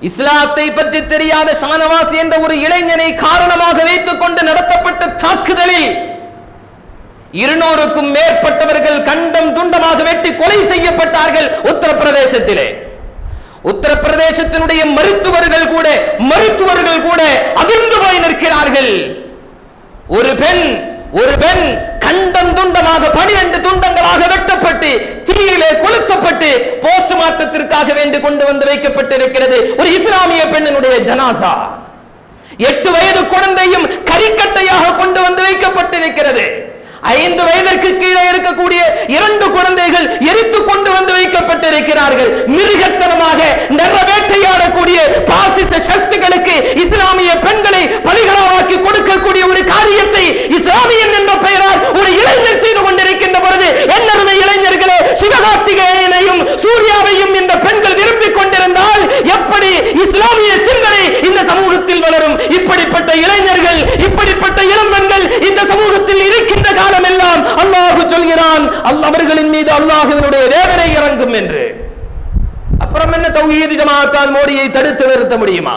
இஸ்லாத்தை பற்றி தெரியாத ஷானவாஸ் என்ற ஒரு இளைஞனை காரணமாக வைத்துக் கொண்டு நடத்தப்பட்ட தாக்குதலில் இருநூறுக்கும் மேற்பட்டவர்கள் கண்டம் துண்டமாக வெட்டி கொலை செய்யப்பட்டார்கள் உத்தரப்பிரதேசத்திலே. உத்தரப்பிரதேசத்தினுடைய மருத்துவர்கள் கூட மருத்துவர்கள் கூட அதிர்ந்து போய் நிற்கிறார்கள். ஒரு பெண் ஒரு பெண் கண்டம் துண்டமாக பனிரெண்டு துண்டங்களாக போஸ்ட்மார்ட்டத்திற்காக கொண்டு வந்து வைக்கப்பட்டிருக்கிறது. ஒரு இஸ்லாமிய பெண்ணினுடைய ஜனாசா. எட்டு வயது குழந்தையும் கரிக்கட்டையாக கொண்டு வந்து வைக்கப்பட்டிருக்கிறது. ஐந்து வயதிற்கு கீழே இருக்கக்கூடிய இரண்டு குழந்தைகள் எரித்து கொண்டு வந்து வைக்கப்பட்டிருக்கிறார்கள். மிருகத்தனமாக நிறைவேட்டையாடக்கூடிய பாசிச சக்திகளுக்கு இஸ்லாமிய பெண்களை சொல்கிறான் அல் அவர்களின் மீது அல்லாஹுவினுடைய வேதனை இறங்கும் என்று. அப்புறம் என்ன தௌஹீது ஜமாத்தால் மோடியை தடுத்து நிறுத்த முடியுமா?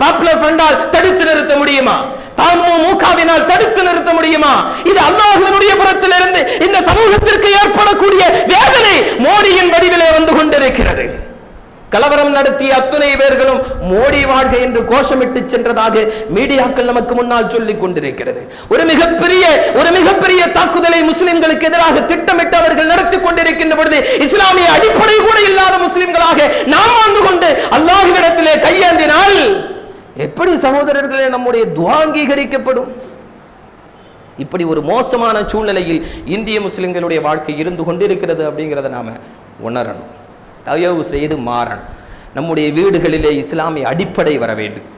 பாப்புலர் ஃப்ரண்டால் தடுத்து நிறுத்த முடியுமா தமுமுகவினால் தடுத்து நிறுத்த முடியுமா இது அல்லாஹுவினுடைய புறத்திலிருந்து இந்த சமூகத்திற்கு ஏற்படக்கூடிய வேதனை மோடியின் வடிவிலே வந்து கொண்டிருக்கிறது கலவரம் நடத்திய அத்துணை பேர்களும் மோடி வாழ்க என்று கோஷமிட்டு சென்றதாக மீடியாக்கள் நமக்கு முன்னால் சொல்லிக் கொண்டிருக்கிறது. ஒரு மிகப்பெரிய ஒரு மிகப்பெரிய தாக்குதலை முஸ்லிம்களுக்கு எதிராக திட்டமிட்டு அவர்கள் நடத்தி கொண்டிருக்கின்ற பொழுது இஸ்லாமிய அடிப்படை கூட இல்லாத முஸ்லிம்களாக நாம் வாழ்ந்து கொண்டு அல்லாஹ்விடத்திலே கையேந்தினால் எப்படி சகோதரர்களே நம்முடைய துவா அங்கீகரிக்கப்படும்? இப்படி ஒரு மோசமான சூழ்நிலையில் இந்திய முஸ்லிம்களுடைய வாழ்க்கை இருந்து கொண்டிருக்கிறது அப்படிங்கிறத நாம உணரணும். தயவு செய்து மாறணும். நம்முடைய வீடுகளிலே இஸ்லாமிய அடிப்படை வர வேண்டும்.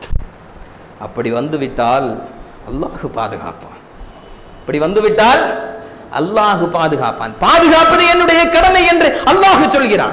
அப்படி வந்துவிட்டால் அல்லாஹ் பாதுகாப்பான். அப்படி வந்துவிட்டால் அல்லாஹு பாதுகாப்பான். பாதுகாப்பது என்னுடைய கடமை என்று அல்லாஹு சொல்கிறான்.